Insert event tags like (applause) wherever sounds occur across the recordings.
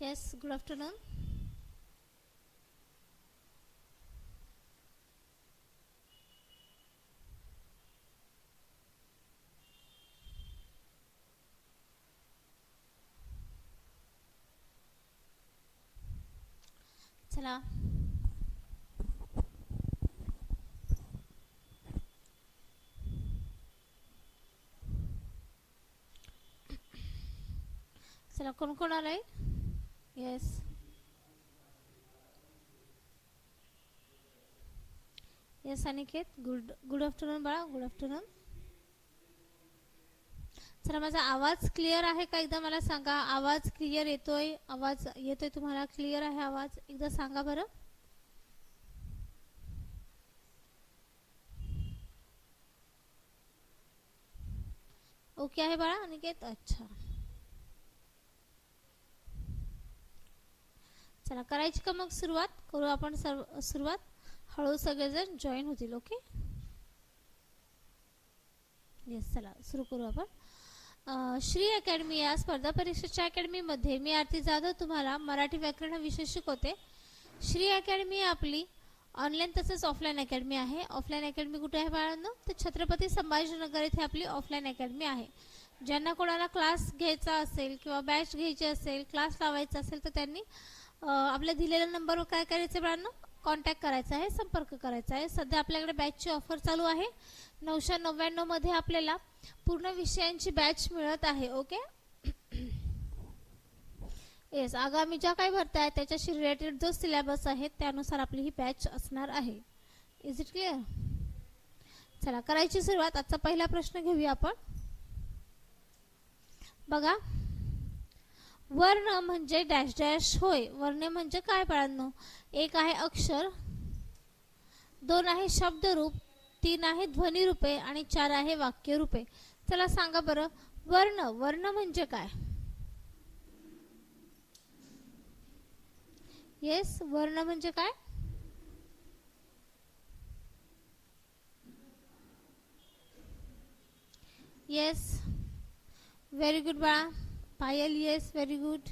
Yes, good afternoon. चला चला कोण कोण आलंय yes yes Aniket good good afternoon बाळा गुड आफ्टरनून चला माझा आवाज क्लिअर आहे का? एकदा मला सांगा. आवाज क्लिअर येतोय? आवाज येतोय तुम्हाला? क्लिअर आहे आवाज? एकदा सांगा बरं. ओके आहे बाळा अनिकेत अच्छा. चला करायची का मग सुरुवात? करू आपण सर्व सुरुवात? हळू सगळेजण जॉईन होतील ओके येस चला सुरू करू आपण. श्री अकॅडमी या स्पर्धा परीक्षेच्या अकॅडमीमध्ये मी आरती जाधव तुम्हाला मराठी व्याकरण हा विषय शिकवते. श्री अकॅडमी आपली ऑनलाईन तसेच ऑफलाईन अकॅडमी आहे. ऑफलाईन अकॅडमी कुठे आहे बाळांनो? तर छत्रपती संभाजीनगर येथे आपली ऑफलाईन अकॅडमी आहे. ज्यांना कोणाला क्लास घ्यायचा असेल किंवा बॅच घ्यायची असेल क्लास लावायचा असेल तर त्यांनी आपल्या दिलेल्या नंबरवर काय करायचं बाळांनो कॉन्टॅक्ट करायचा आहे संपर्क करायचा आहे. सध्या आपल्याकडे बॅचची ऑफर चालू आहे. नऊशे नव्याण्णवमध्ये आपल्याला पूर्ण विषयांची बॅच मिळत आहे ओके येस आगामी ज्या काही भरत्या आहेत त्याच्याशी रिलेटेड जो सिलेबस आहे त्यानुसार आपली ही बॅच असणार आहे. इज इट क्लिअर चला करायची सुरुवात. आजचा पहिला प्रश्न घेऊया आपण. बघा वर्ण म्हणजे डॅश डॅश होय. वर्ण म्हणजे काय बाळांनो? एक आहे अक्षर दोन आहे शब्दरूप तीन आहे ध्वनिरूपे आणि चार आहे वाक्यरूपे. चला सांगा बरं वर्ण वर्ण म्हणजे काय? येस वर्ण म्हणजे काय? येस व्हेरी गुड बाळा. Payal yes very good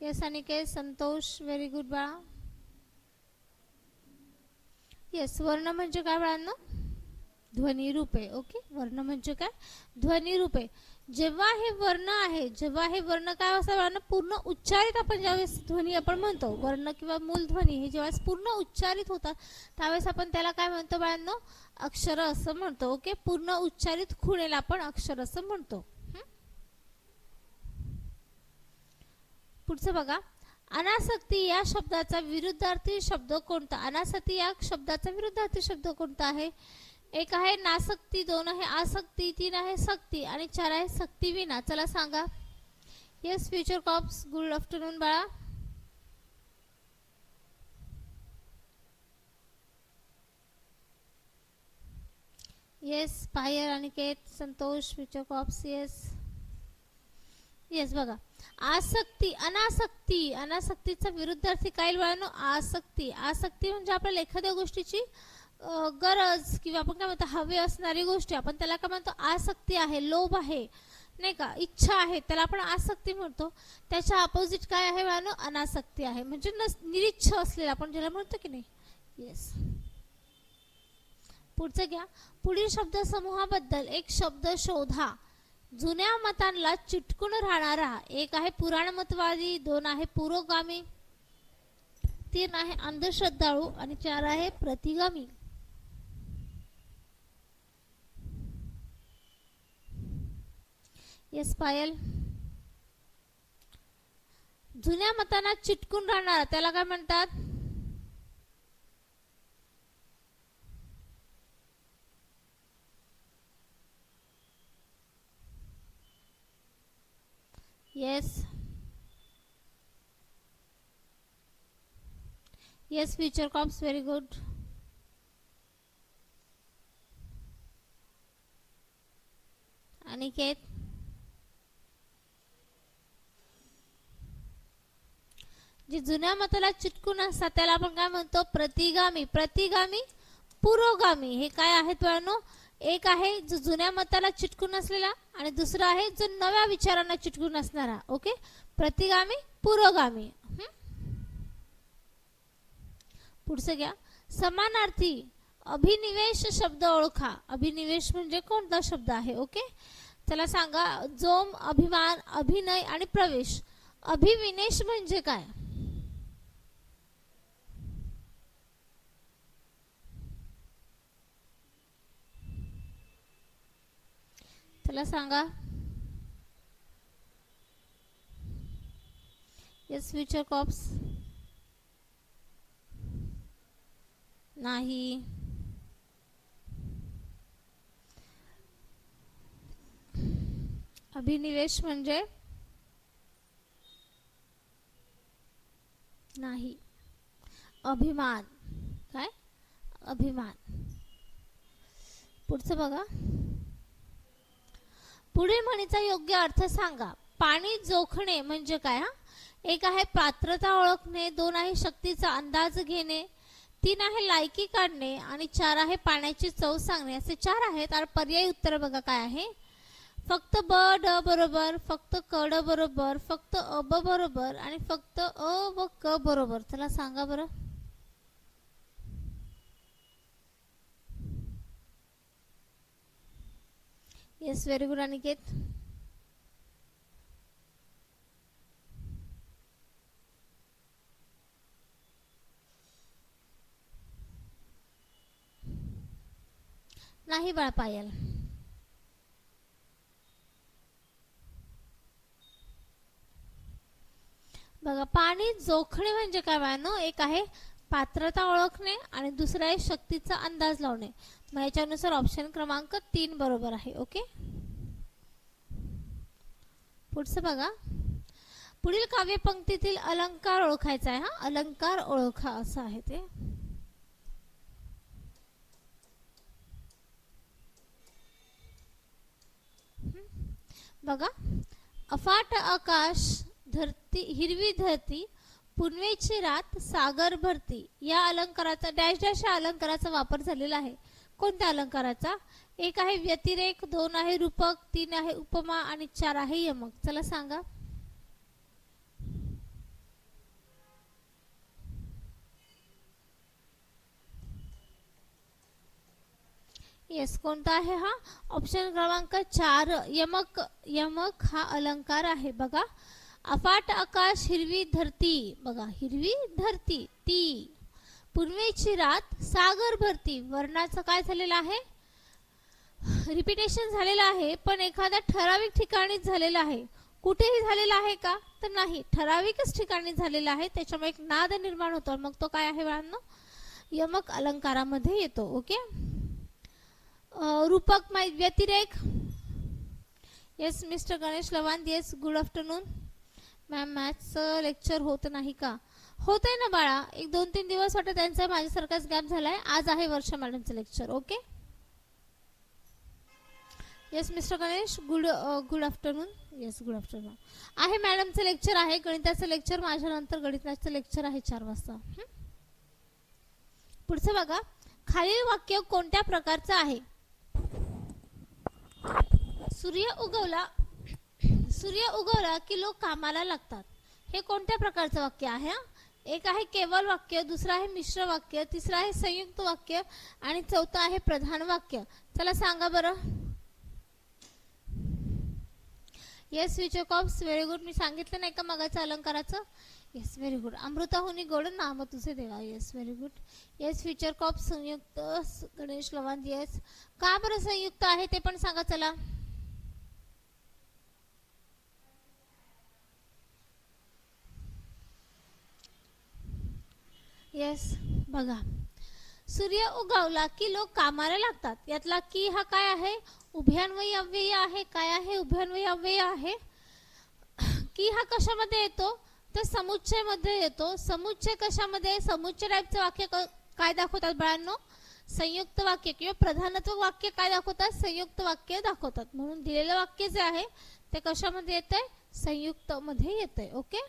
yes Aniket Santosh very good बाळा. येस वर्ण म्हणजे काय बाळांना? ध्वनी रूपे ओके वर्ण म्हणजे काय? ध्वनी रूपे. जेव्हा हे वर्ण आहे जेव्हा हे वर्ण काय असं बाळांनो? पूर्ण उच्चारित आपण ज्यावेळेस ध्वनी आपण म्हणतो वर्ण किंवा मूलध्वनी हे ज्यावेळेस पूर्ण उच्चारित होतात त्यावेळेस आपण त्याला काय म्हणतो बाळांना? अक्षर असं म्हणतो ओके पूर्ण उच्चारित खुणेला आपण अक्षर असं म्हणतो हं? पुढचं बघा. अनासक्ती या शब्दाचा विरुद्धार्थी शब्द कोणता? अनासक्ती या शब्दाचा विरुद्धार्थी शब्द कोणता आहे? एक आहे नासक्ती दोन आहे आसक्ती तीन आहे सक्ती आणि चार आहे सक्ती विना चला सांगा. Yes future cops good afternoon बाळा. Yes Payal Aniket Santosh future cops yes yes बघा. आसक्ती अनासक्ती अनासक्तीचा विरुद्धार्थी काही वेळानं आसक्ती. आसक्ती म्हणजे आपल्याला एखाद्या गोष्टीची गरज किंवा आपण काय म्हणतो हवे असणारी गोष्टी आपण त्याला काय म्हणतो आसक्ती आहे लोभ आहे नाही का? इच्छा आहे त्याला आपण आसक्ती म्हणतो. त्याच्या अपोजिट काय आहे वेळानं? अनासक्ती आहे. म्हणजे नस निरिच्छ असलेला आपण ज्याला म्हणतो की नाही? येस पुढचं घ्या. पुढील शब्द समूहाबद्दल एक शब्द शोधा. जुन्या मतांना चिटकून राहणारा एक आहे पुराणमतवादी दोन आहे पुरोगामी तीन आहे अंधश्रद्धाळू आणि चार आहे प्रतिगामी. येस पायल. जुन्या मतांना चिटकून राहणारा त्याला काय म्हणतात? Yes. Yes, future cops, very good. Aniket जे जुन्या मताला चिटकून असतात त्याला आपण काय म्हणतो? प्रतिगामी. प्रतिगामी पुरोगामी. हे काय आहेत बाळांनो? एक आहे जो जुन्या मताला चिटकून असलेला आणि दुसरा आहे जो नव्या विचारांना चिटकून असणारा ओके? प्रतिगामी पुरोगामी. पुढचं घ्या. समानार्थी अभिनिवेश शब्द ओळखा. अभिनिवेश म्हणजे कोणता शब्द आहे ओके? त्याला सांगा जोम अभिमान अभिनय आणि प्रवेश. अभिविनेश म्हणजे काय? चला सांगा. येस फ्युचर कॉप्स नाही. अभिनिवेश म्हणजे? नाही. अभिमान. काय? अभिमान. पुढचं बघा. पुढील म्हणीचा योग्य अर्थ सांगा. पाणी जोखणे म्हणजे काय हा? एक आहे पात्रता ओळखणे दोन आहे शक्तीचा अंदाज घेणे तीन आहे लायकी काढणे आणि चार आहे पाण्याची चव सांगणे. असे चार आहेत. आणि पर्यायी उत्तर बघा काय आहे. फक्त ब ड बरोबर फक्त क ड बरोबर फक्त अ ब बरोबर आणि फक्त अ व क बरोबर. चला सांगा बरं. येस व्हेरी गुड अनिकेत नाही बाळा पायल. बघा पाणी जोखणे म्हणजे काय बाळांनो? एक आहे पात्रता ओळखणे आणि दुसरं आहे शक्तीचा अंदाज लावणे. मग याच्यानुसार ऑप्शन क्रमांक तीन बरोबर आहे ओके पुढचं बघा. पुढील काव्यपंक्तीतील अलंकार ओळखायचा आहे हा? अलंकार ओळखा असं आहे ते. बघा. अफाट आकाश धरती हिरवी धरती पुनवेची रात सागर भरती. या अलंकाराचा डॅश डॅश या अलंकाराचा वापर झालेला आहे. कोणत्या अलंकाराचा? एक आहे व्यतिरेक दोन आहे रूपक तीन आहे उपमा आणि चार आहे यमक. चला सांगा. येस कोणता आहे हा? ऑप्शन क्रमांक चार यमक यमक हा अलंकार आहे. बघा. अफाट आकाश हिरवी धरती. बघा हिरवी धरती ती. पूर्वेची रात सागर भरती. वर्णाचं काय झालेलं आहे? रिपिटेशन झालेलं आहे पण एखाद्या ठराविक ठिकाणी झालेलं आहे. कुठेही झालेलं आहे का? तर नाही. ठराविकच ठिकाणी झालेलं आहे. त्याच्यामुळे एक नाद निर्माण होतो. मग तो काय आहे बाळांनो? यमक अलंकारामध्ये येतो. ओके? रूपक माहीत व्यतिरेक. Yes mister Ganesh Lavand yes good afternoon ma'am मॅथ्सचं lecture होत नाही का? होत आहे ना बाळा. एक दोन तीन दिवस वाटत त्यांचा माझ्यासारखाच गॅप झालाय. आज आहे Varsha मॅडमचं lecture okay yes mister Ganesh good good afternoon yes good afternoon आहे मॅडमचं लेक्चर आहे गणिताचं लेक्चर माझ्या नंतर गणिताचं लेक्चर आहे चार वाजता. पुढचं बघा. खालील वाक्य कोणत्या प्रकारचं आहे? सूर्य उगवला सूर्य उगवला की लोक कामाला लागतात. हे कोणत्या प्रकारचं वाक्य आहे हा? एक आहे केवळ वाक्य दुसरं आहे मिश्र वाक्य तिसरं आहे संयुक्त वाक्य आणि चौथं आहे प्रधान वाक्य. चला सांगा बरं. Yes future cops very good मी सांगितलं नाही का मगाचं अलंकाराचं? येस व्हेरी गुड अमृताहुनी गोड नाम तुझे देवा. Yes very good yes future cop संयुक्त गणेश लवांत येस का बरं संयुक्त आहे ते पण सांगा चला. येस बघा. सूर्य उगवला की लोक कामाला लागतात. यातला की हा काय आहे? उभ्यान्वयी अव्यय आहे. काय आहे? उभ्यान्वयी अव्यय आहे. की हा कशामध्ये येतो? तर समुच्चयमध्ये येतो. समुच्चय कशामध्ये? समुच्चय टाईपचं वाक्य काय दाखवतात बाळांनो? संयुक्त वाक्य किंवा प्रधानत्व वाक्य काय दाखवतात? संयुक्त वाक्य दाखवतात. म्हणून दिलेलं वाक्य जे आहे ते कशामध्ये येतंय? संयुक्त मध्ये आहे ओके?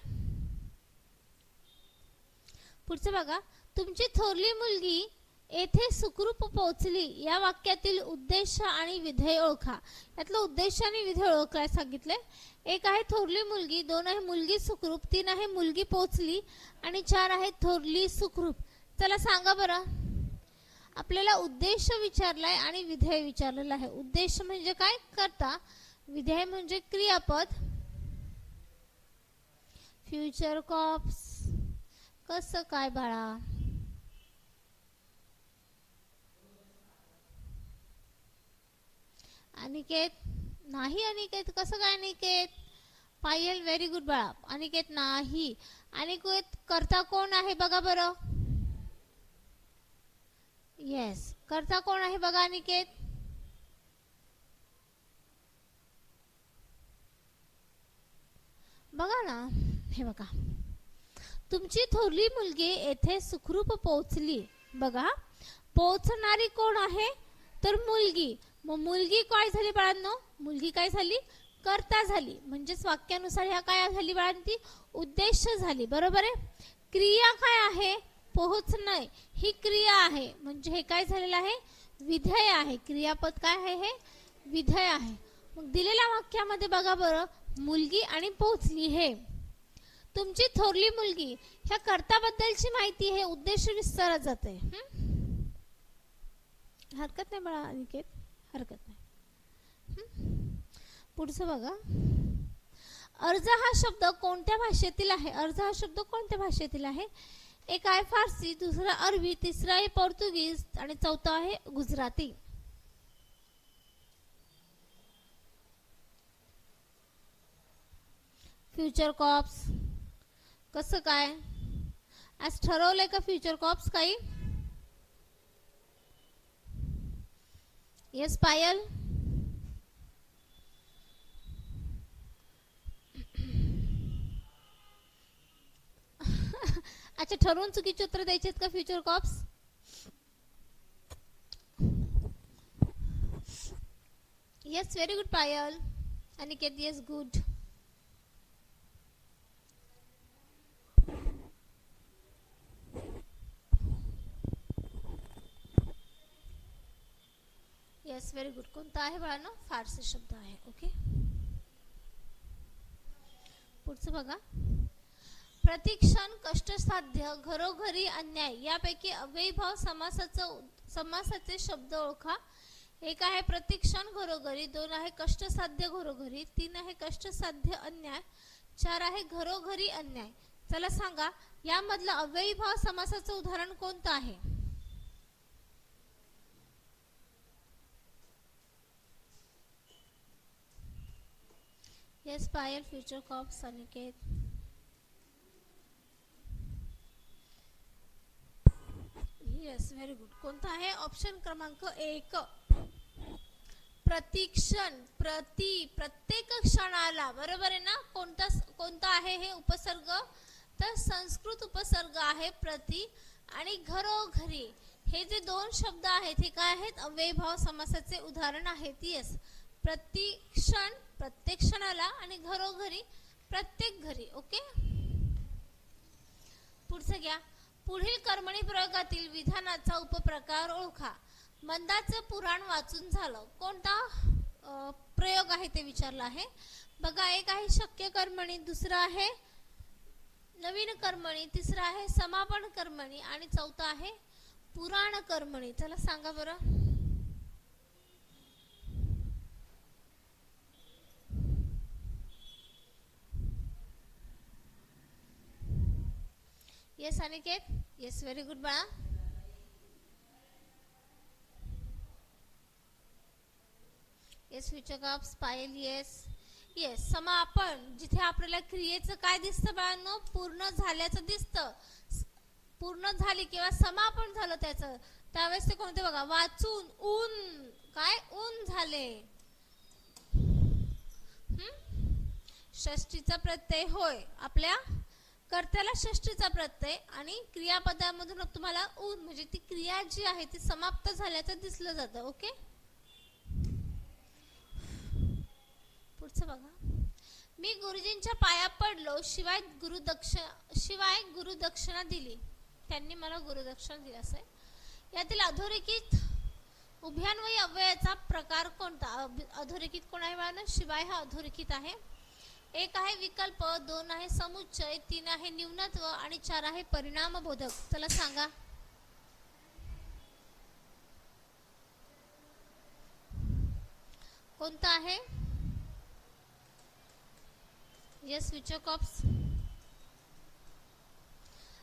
पुढचं बघा. तुमची थोरली मुलगी येथे सुखरूप पोहोचली. या वाक्यातील उद्देश आणि विधेय ओळखा. यातलं उद्देश आणि विधेय ओळखाय सांगितले एक आहे थोरली मुलगी दोन आहे मुलगी सुखरूप तीन आहे मुलगी पोहोचली आणि चार आहे थोरली सुखरूप. चला सांगा बरं. आपल्याला उद्देश विचारलाय आणि विधेय विचारलेला आहे. उद्देश म्हणजे काय करता? विधेय म्हणजे क्रियापद. फ्युचर कॉप्स कसं काय बाळा? अनिकेत नाही अनिकेत कसं काय अनिकेत? पायल व्हेरी गुड बाळा. अनिकेत नाही. अनिकेत करता कोण आहे बघा बरं? येस करता कोण आहे बघा अनिकेत? बघा ना हे बघा. तुमची थोरली मुलगी येथे सुखरूप पोहोचली. बघा पोहोचणारी कोण आहे? तर मुलगी. मग मुलगी काय झाली बाळांनो? मुलगी काय झाली? करता झाली. म्हणजेच वाक्यानुसार ह्या काय झाली बाळांती? उद्देश झाली. बरोबर आहे? क्रिया काय आहे? पोहोचणे. ही क्रिया आहे. म्हणजे हे काय झालेलं आहे? विधेय आहे. क्रियापद काय आहे हे? विधेय आहे. मग दिलेल्या वाक्यामध्ये बघा बरं. मुलगी आणि पोहोचली हे. तुमची थोरली मुलगी ह्या कर्ताबद्दलची माहिती हे उद्देश विस्तारात जाते हरकत नाही बाळा अनिकेत. हरकत नाही. पुढचं बघा. अर्ज हा शब्द कोणत्या भाषेतील आहे? अर्ज हा शब्द कोणत्या भाषेतील आहे? एक आहे फारसी दुसरा अरबी तिसरा आहे पोर्तुगीज आणि चौथा आहे गुजराती. Future cops. कसं काय? आज ठरवलंय का फ्युचर कॉप्स काही? येस पायल. अच्छा ठरवून चुकीचे उत्तर द्यायचे का future cops yes very good Payal. Aniket yes good yes very good कोणता आहे बाळांनो? फारसी शब्द आहे ओके पुढचं बघा. प्रतिक्षण कष्टसाध्य घरोघरी अन्याय यापैकी अव्ययीभाव समासाचं समासाचे शब्द ओळखा. एक आहे प्रतिक्षण घरोघरी. दोन आहे कष्टसाध्य घरोघरी. तीन आहे कष्टसाध्य अन्याय. चार आहे घरोघरी अन्याय. चला सांगा यामधलं अव्ययीभाव समासाचं उदाहरण कोणतं आहे? Yes Payal future cops Aniket yes very good कोणता आहे? ऑप्शन क्रमांक एक. प्रतिक्षण प्रति प्रत्येक क्षणाला. बरोबर आहे ना? कोणता कोणता आहे हे उपसर्ग? तर संस्कृत उपसर्ग आहे प्रति आणि घरोघरी. हे जे दोन शब्द आहेत हे काय आहेत? अव्ययभाव समासाचे उदाहरण आहेत. येस प्रतिक्षण प्रत्येक क्षणाला आणि घरोघरी प्रत्येक घरी ओके? पुढचं घ्या. पुढील कर्मणी प्रयोगातील विधानाचा उपप्रकार ओळखा. मंदाचं पुराण वाचून झालं. कोणता? प्रयोग आहे ते विचारलं आहे. बघा एक आहे शक्य कर्मणी दुसरं आहे नवीन कर्मणी तिसरं आहे समापन कर्मणी आणि चौथं आहे पुराण कर्मणी. चला सांगा बरं. Yes Aniket yes very good बाळा yes future cops Payal yes yes समापन. जिथे आपल्याला क्रियेचं काय दिसतं बाळांनो? पूर्ण झाल्याचं दिसतं. पूर्ण झाली किंवा समापन झालं त्याचं. त्यावेळेस ते कोणते बघा? वाचून ऊन. काय? ऊन झाले. षष्टीचा प्रत्यय होय. आपल्या कर्त्याला षष्टीचा प्रत्यय आणि क्रियापदामधून तुम्हाला ऊन म्हणजे ती क्रिया जी आहे ती समाप्त झाल्याचं दिसलं जातं ओके? पुढचं बघा. मी गुरुजींच्या पाया पडलो शिवाय गुरुदक्ष शिवाय गुरुदक्षिणा दिली. त्यांनी मला गुरुदक्षिणा दिली असं. आहे. यातील अधोरेखित उभ्यान्वयी अव्ययाचा प्रकार कोणता? अधोरेखित कोण आहे? शिवाय हा अधोरेखित आहे. एक आहे विकल्प दोन आहे समुच्चय तीन आहे न्यूनत्व आणि चार आहे परिणामबोधक. चला सांगा. कोणता आहे? येस ऑफ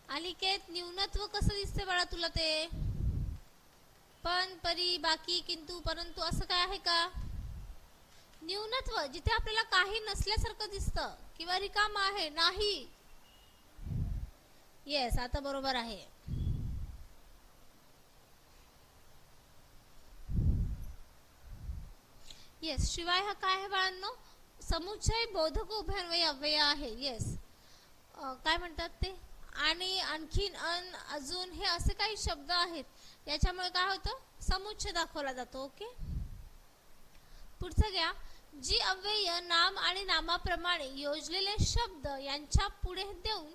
अनिकेत न्यूनत्व कसं दिसते बाळा तुला ते? पण परी बाकी किंतु परंतु असं काय आहे का? न्यूनत्व जिथे आपल्याला काही नसल्यासारखं दिसतं किंवा रिकाम आहे नाही. येस आता बरोबर आहे. येस शिवाय हा काय आहे बाळांनो? समुच्चय बोधक उभ्यान्वय अव्यय आहे. येस काय म्हणतात ते? आणि आणखीन अन अजून हे असे काही शब्द आहेत. याच्यामुळे काय होतं? समुच्चय दाखवला जातो ओके पुढचं घ्या. जी अव्यय नाम आणि नामाप्रमाणे योजलेले शब्द यांच्या पुढे देऊन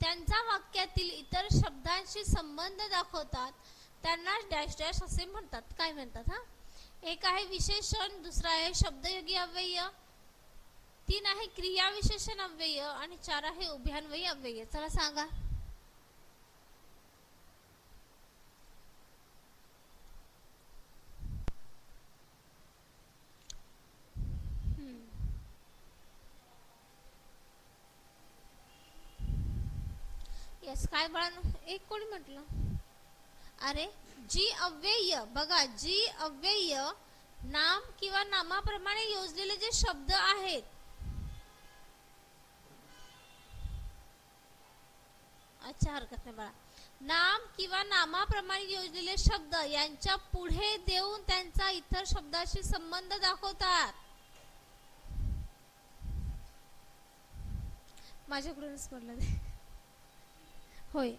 त्यांचा वाक्यातील इतर शब्दांशी संबंध दाखवतात त्यांना डॅश डॅश असे म्हणतात. काय म्हणतात हा? एक आहे विशेषण दुसरा आहे शब्दयोगी अव्यय तीन आहे क्रियाविशेषण अव्यय आणि चार आहे उभ्यान्वयी अव्यय. चला सांगा येस काय बाळांनो? एक कोणी म्हटलं? अरे जी अव्यय बघा जी अव्यय नाम किंवा नामाप्रमाणे योजलेले जे शब्द आहेत अच्छा हरकत नाही बाळा. नाम किंवा नामाप्रमाणे योजलेले शब्द यांच्या पुढे देऊन त्यांचा इतर शब्दाशी संबंध दाखवतात. माझ्याकडूनच पडलं होय.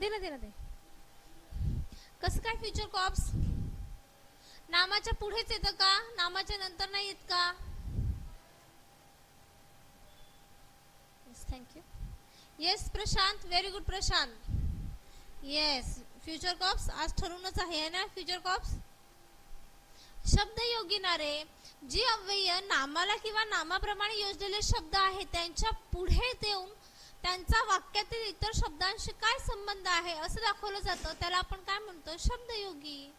दे ना दे ना दे. कसं काय फ्युचर कॉप्स नामाच्या पुढेच येतं का? नामाच्या नंतर नाही येत का? Thank you yes Prashant very good Prashant yes future crops आज ठरूनच आहे ना फ्युचर कॉप्स शब्द योगिनारे जी अव्यय नामाला किंवा नामाप्रमाणे योजलेले शब्द आहेत त्यांच्या पुढे देऊन त्यांचा वाक्यातील इतर शब्दांशी काय संबंध आहे? असं दाखवलं जातं. त्याला आपण काय म्हणतो? शब्दयोगी.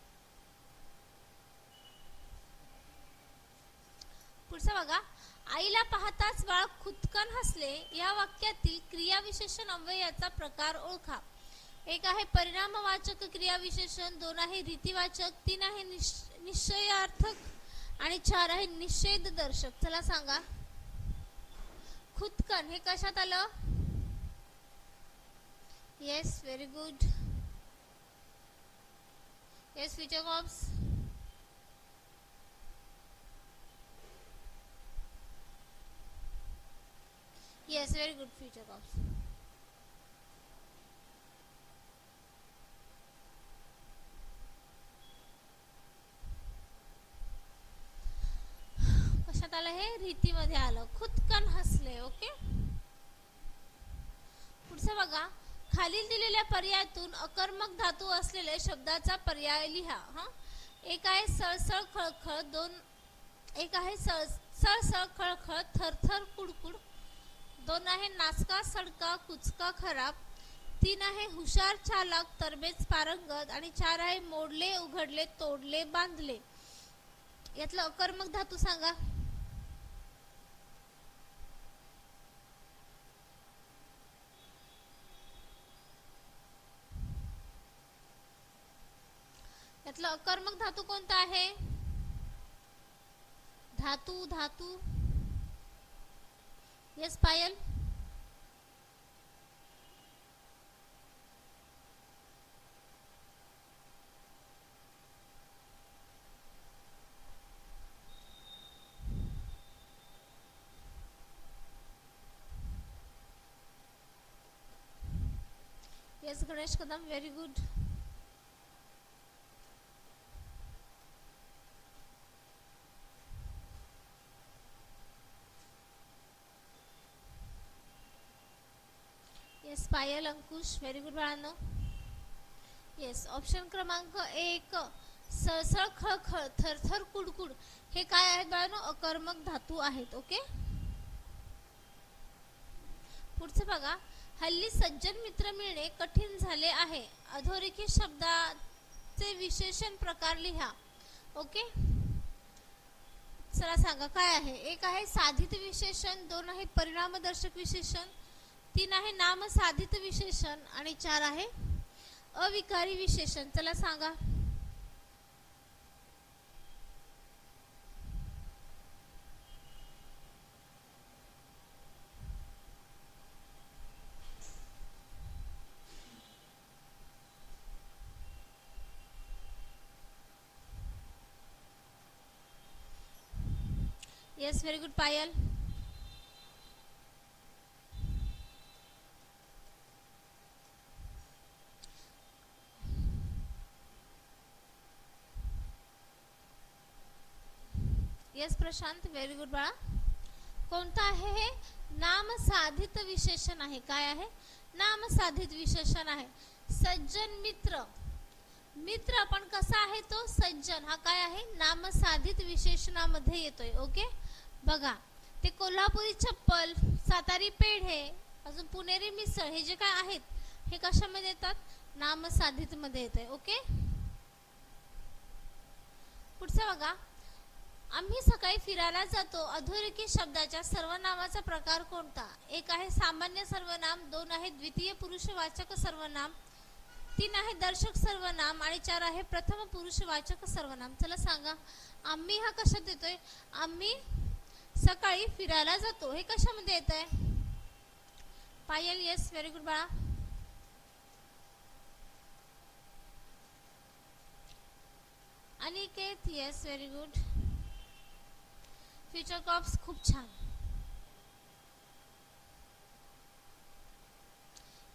पुढचं बघा. आईला पाहताच बाळ खुदकन हसले. या वाक्यातील क्रियाविशेषण अव्ययाचा प्रकार ओळखा. एक आहे परिणामवाचक क्रियाविशेषण दोन आहे रीतिवाचक तीन आहे निश- निश्चयार्थक आणि चार आहे निषेध दर्शक चला सांगा. खुदकन हे कशात आलं? yes very good yes future cops yes very good future cops (sighs) कशात आलं हे रीतीमध्ये आलं पर्यायातून अकर्मक धातू असलेल्या शब्दाचा पर्याय लिहा हा. एक आहे सळसळ खळखळ दोन एक आहे सळ सळसळ खळखळ थरथर कुडकुड. दोन आहे नाचका सडका कुचका खराब. तीन आहे हुशार चालक तरबेज पारंगत. आणि चार आहे मोडले उघडले तोडले बांधले. यातलं अकर्मक धातू सांगा. यातलं कर्मक धातू कोणता आहे? धातू धातू. Yes Payal. Yes Ganesh Kadam very good yes Payal Ankush very good बाळांनो. येस ऑप्शन क्रमांक एक सळसळ खळखळ थरथर कुडकुड. हे काय आहेत बाळांनो? अकर्मक धातू आहेत ओके पुढचं बघा. हल्ली सज्जन मित्र मिळणे कठीण झाले आहे. अधोरेखित शब्दाचे विशेषण प्रकार लिहा ओके चला सांगा काय आहे? एक आहे साधित विशेषण दोन आहे परिणामदर्शक विशेषण. तीन आहे नामसाधित विशेषण आणि चार आहे अविकारी विशेषण. चला सांगा. Yes very good Payal. Yes Prashant very good बाळा. कोणतं आहे हे? नाम साधित विशेषण आहे. काय आहे? नाम साधित विशेषण आहे. सज्जन मित्र. मित्र पण कसा आहे तो? सज्जन. हा काय आहे? नाम साधित विशेषणामध्ये येतोय. ओके? बघा. ते कोल्हापुरी चप्पल सातारी पेढे अजून पुणेरी मिसळ हे जे काय आहेत हे कशामध्ये येतात? नामसाधित मध्ये येतोय. ओके? पुढचं बघा. आम्ही सकाळी फिरायला जातो. अधोरेखित शब्दाच्या सर्वनामाचा प्रकार कोणता? एक आहे सामान्य सर्वनाम दोन आहे द्वितीय पुरुषवाचक सर्वनाम तीन आहे दर्शक सर्वनाम आणि चार आहे प्रथम पुरुषवाचक सर्वनाम. चला सांगा आम्ही हा कशात देतोय? आम्ही सकाळी फिरायला जातो. हे कशामध्ये येत आहे? पायल येस व्हेरी गुड बाळा. Aniket yes very good future crops खूप छान.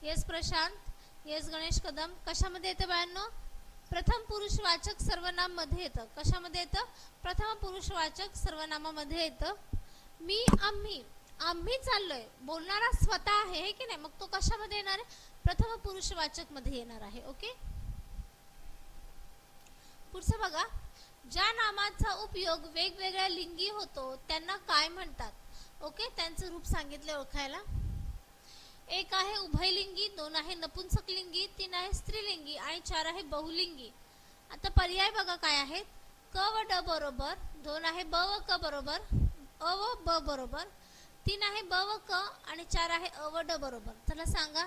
येस प्रशांत येस गणेश कदम कशामध्ये येतं बाळांनो? प्रथम पुरुषवाचक सर्वनाममध्ये येतं. कशामध्ये येतं? प्रथम पुरुषवाचक सर्वनामामध्ये येतं. मी आम्ही आम्ही चाललोय. बोलणारा स्वतः आहे हे की नाही? मग तो कशामध्ये येणार आहे? प्रथम पुरुषवाचकमध्ये येणार आहे ओके? पुढचं बघा. ज्या नामाचा उपयोग वेगवेगळ्या लिंगी होतो त्यांना काय म्हणतात? ओके त्यांचं रूप सांगितले ओळखायला. एक आहे उभयलिंगी दोन आहे नपुंसकलिंगी तीन आहे स्त्रीलिंगी आणि चार आहे बहुलिंगी. आता पर्याय बघा काय आहेत. क व ड बरोबर दोन आहे ब व क बरोबर अ व ब बरोबर तीन आहे ब व क आणि चार आहे अ व ड बरोबर. चला सांगा.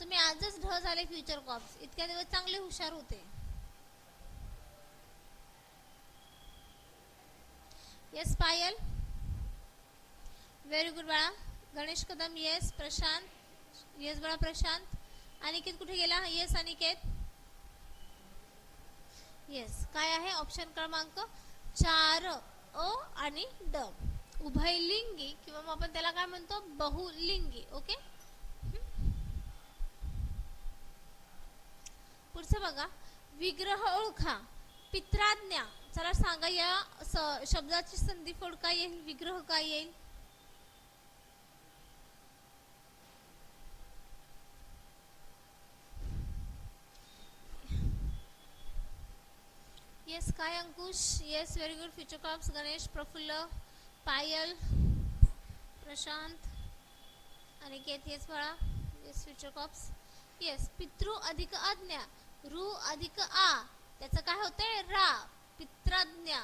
तुम्ही आजच ढ झाले फ्युचर कॉप्स इतक्या दिवस चांगले हुशार होते. येस पायल व्हेरी गुड बाळा. गणेश कदम येस प्रशांत. येस बाळा प्रशांत. अनिकेत कुठे गेला? येस अनिकेत. येस काय आहे? ऑप्शन क्रमांक चार अ आणि ड. उभयलिंगी किंवा मग आपण त्याला काय म्हणतो? बहुलिंगी. ओके पुढचं बघा. विग्रह ओळखा. पित्राज्ञा. चला सांगा या स- शब्दाची संधिफोड काय येईल विग्रह काय येईल? येस काय Ankush? Yes very good future crops Ganesh Prafull Payal Prashant Aniket yes बाळा. येस फ्युचर क्रॉप्स येस पितृ अधिक आज्ञा रु अधिक आ. त्याचं काय होतंय? रा. पित्राज्ञा.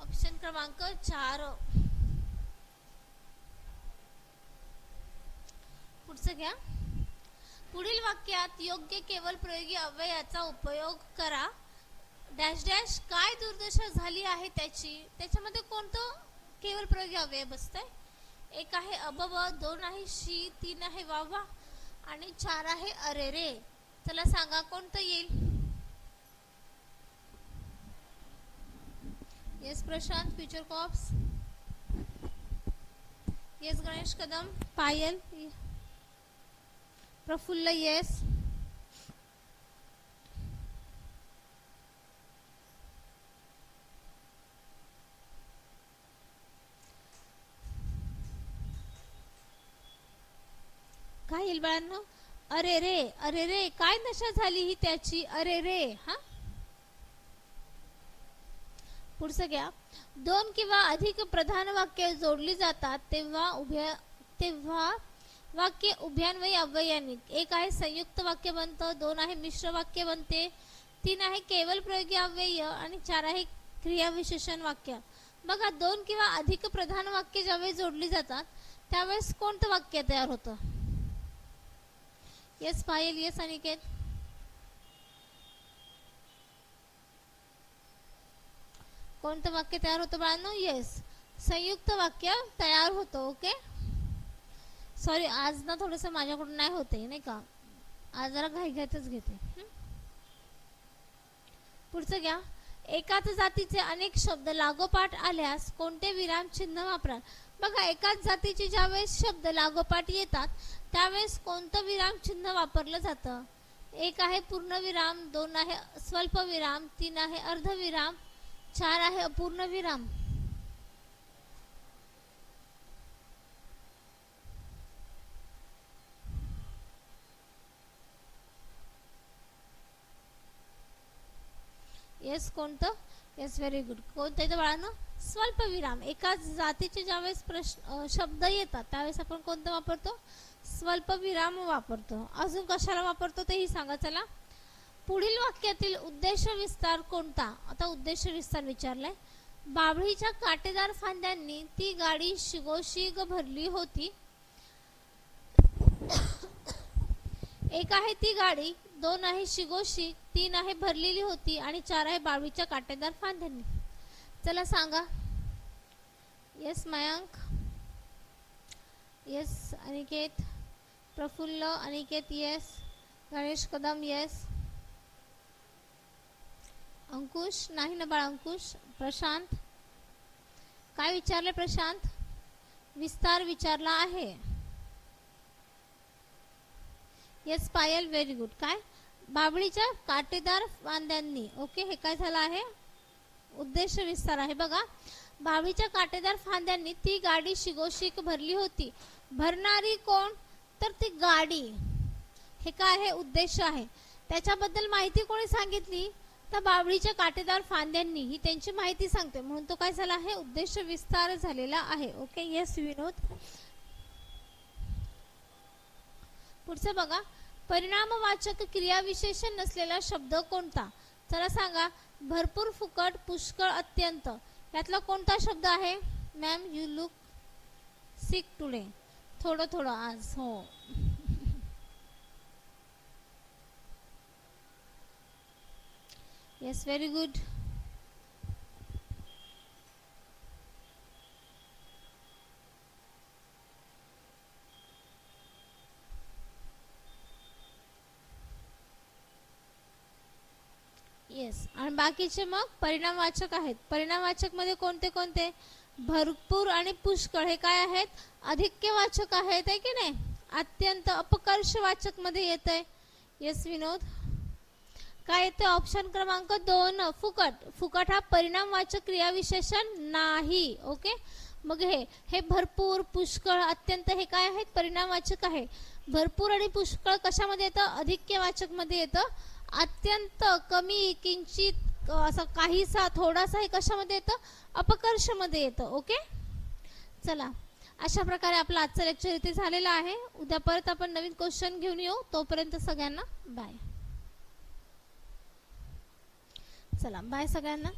ऑप्शन क्रमांक चार. पुढचं घ्या. पुढील वाक्यात योग्य केवळ प्रयोगी अव्ययाचा उपयोग करा. डॅश डॅश काय दुर्दशा झाली आहे त्याची? त्याच्यामध्ये कोणतं केवळ प्रयोगी अव्यय बसतंय? एक आहे अबब दोन आहे शी तीन आहे वावा आणि चार आहे अरे रे चला सांगा कोणतं येईल? Yes Prashant future crops yes Ganesh Kadam Payal Prafull yes काय येईल बाळांनो? अरे रे अरे रे काय नशा झाली ही त्याची? अरे रे हा? पुढचं घ्या. दोन किंवा अधिक प्रधान वाक्य जोडली जातात तेव्हा उभ्या तेव्हा वाक्य उभ्यान्वयी अव्ययानी. एक आहे संयुक्त वाक्य बनतं दोन आहे मिश्र वाक्य बनते तीन आहे केवल प्रयोगी अव्यय आणि चार आहे क्रियाविशेषण वाक्य. बघा दोन किंवा अधिक प्रधान वाक्य ज्यावेळी जोडली जातात त्यावेळेस कोणतं वाक्य तयार होतं? येस पायल येस अनिकेत कोणतं वाक्य तयार होतं बाळांनो? येस संयुक्त वाक्य तयार होतं ओके सॉरी आज ना थोडंसं माझ्याकडून नाही होते नाही का? आज जरा घाईघाईतच घेते. पुढचं घ्या. एकाच जातीचे अनेक शब्द लागोपाठ आल्यास कोणते विराम चिन्ह वापरा बघा एकाच जातीचे ज्यावेळेस शब्द लागोपाठ येतात त्यावेळेस कोणतं विराम चिन्ह वापरलं जातं? एक आहे पूर्णविराम दोन आहे स्वल्प विराम तीन आहे अर्धविराम चार आहे अपूर्ण विराम. येस कोणतं? येस व्हेरी गुड कोणतं येतं बाळानं? स्वल्प विराम. एकाच जातीचे ज्यावेळेस प्रश्न शब्द येतात त्यावेळेस आपण कोणतं वापरतो? स्वल्प विराम वापरतो. अजून कशाला वापरतो तेही सांगा चला. पुढील वाक्यातील उद्देश विस्तार कोणता? आता उद्देश विस्तार विचारलाय. बाभळीच्या काटेदार फांद्यांनी ती गाडी शिगोशिग भरली होती. एक आहे ती गाडी दोन आहे शिगोशी तीन आहे भरलेली होती आणि चार आहे बाभळीच्या काटेदार फांद्यांनी. चला सांगा. Yes Mayank. Yes Aniket. Prafull Aniket yes Ganesh Kadam yes Ankush नाही ना बाळ अंकुश प्रशांत. काय विचारले प्रशांत? विस्तार विचारला आहे. येस पायल व्हेरी गुड काय? बाबळीच्या काटेदार फांद्यांनी ओके हे काय झालं आहे? उद्देश विस्तार आहे. बघा बाबळीच्या काटेदार फांद्यांनी ती गाडी शिगोशिक भरली होती. भरणारी कोण? तर ती गाडी. हे काय आहे? उद्देश आहे. त्याच्याबद्दल माहिती कोणी सांगितली? तर बाबळीच्या काटेदार फांद्यांनी ही त्यांची माहिती सांगते म्हणून तो काय झाला आहे? उद्देश विस्तार झालेला आहे. Okay yes Vinod. पुढचं बघा. परिणामवाचक क्रियाविशेषण नसलेला शब्द कोणता? चला सांगा. भरपूर फुकट पुष्कळ अत्यंत. यातला कोणता शब्द आहे? Ma'am you look sick today थोडं थोडं आज. हो. येस व्हेरी गुड येस आणि बाकीचे मग परिणामवाचक आहेत. परिणामवाचकमध्ये कोणते कोणते? भरपूर आणि पुष्कळ. हे काय आहेत? अधिक्यवाचक आहेत आहे की नाही? अत्यंत अपकर्षवाचकमध्ये येत आहे येस विनोद. काय येते ऑप्शन क्रमांक दोन. फुकट. फुकट हा परिणामवाचक क्रियाविशेषण नाही. ओके मग हे हे भरपूर पुष्कळ अत्यंत हे काय आहेत? परिणामवाचक आहे. भरपूर आणि पुष्कळ कशामध्ये येतं? अधिक्यवाचकमध्ये येतं. अत्यंत कमी किंचित असा असं काहीसा थोडासा हे कशामध्ये येतं? अपकर्षमध्ये येतं. ओके चला. अशा प्रकारे आपला आजचं लेक्चर इथे झालेला आहे. उद्या परत आपण नवीन क्वेश्चन घेऊन येऊ. तोपर्यंत सगळ्यांना बाय चला बाय सगळ्यांना.